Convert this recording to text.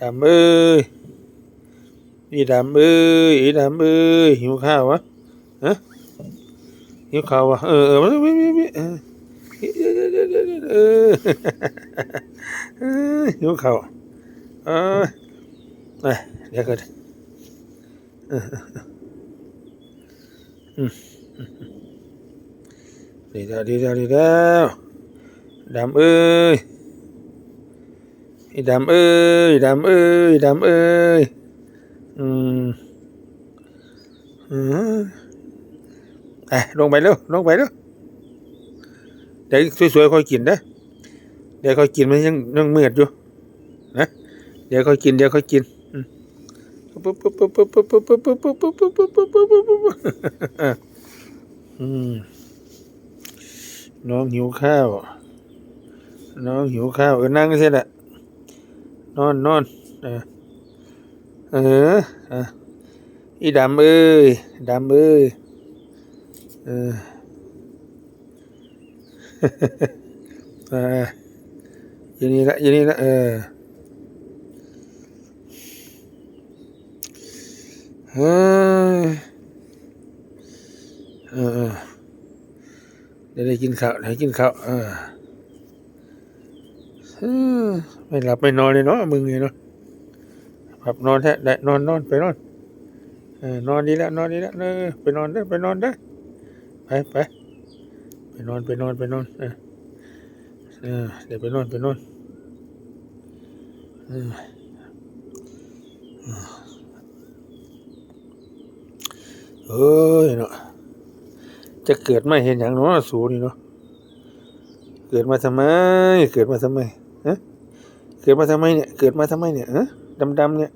ดำเอ้ยอีดำเอ้ยอีดำเอ้ยหิวข้าววะฮะหิวข้าววะเออเออไมาวิวิวิเออเออเออหิวข้าวเออเดี๋ยวก่อนดีแล้วดีแล้วดีแล้วดำเอ้ย ดำเอ้ยดำเอ้ยดำเอ้ยอืมอืมอะลงไปเร็วลงไปเร็วเดี๋ยวสวยๆค่อยกินนะเดี๋ยวค่อยกินมันยังยังเมือดอยู่นะเดี๋ยวค่อยกินเดี๋ยวค่อยกินอืมปุ๊บปุ๊บปุ๊บปุ๊บปุ๊บปุ๊บปุ๊บปุ๊บปุ๊บปุ๊บปุ๊บปุ๊บปุ๊บปุ๊บปุ๊บน้องหิวข้าว น้องหิวข้าวเออนั่งเสียละ นอนนอนเออเอออีดำเอ้ยดำเอ้ยเออเอออยังนี้ละอยังนี้ละเออเออเออเดี๋ยวได้กินข้าวเดี๋ยวกินข้าวออเออ ไม่หลับไม่นอนเลยเนาะมึงเนี่ยเนาะแบบนอนแท้ได้นอนนอนไปนอนเออนอนดีแล้วนอนดีแล้วเออไปนอนได้ไปนอนได้ไปไปไปนอนไปนอนไปนอนเออเออเดี๋ยวไปนอนไปนอนเออเอ้ยเนาะจะเกิดไม่เห็นอย่างเนาะสูนี่เนาะเกิดมาทำไม เกิดมาทำไม เกิดมาทำไมเนี่ย เกิดมาทำไมเนี่ยดำดำๆเนี่ย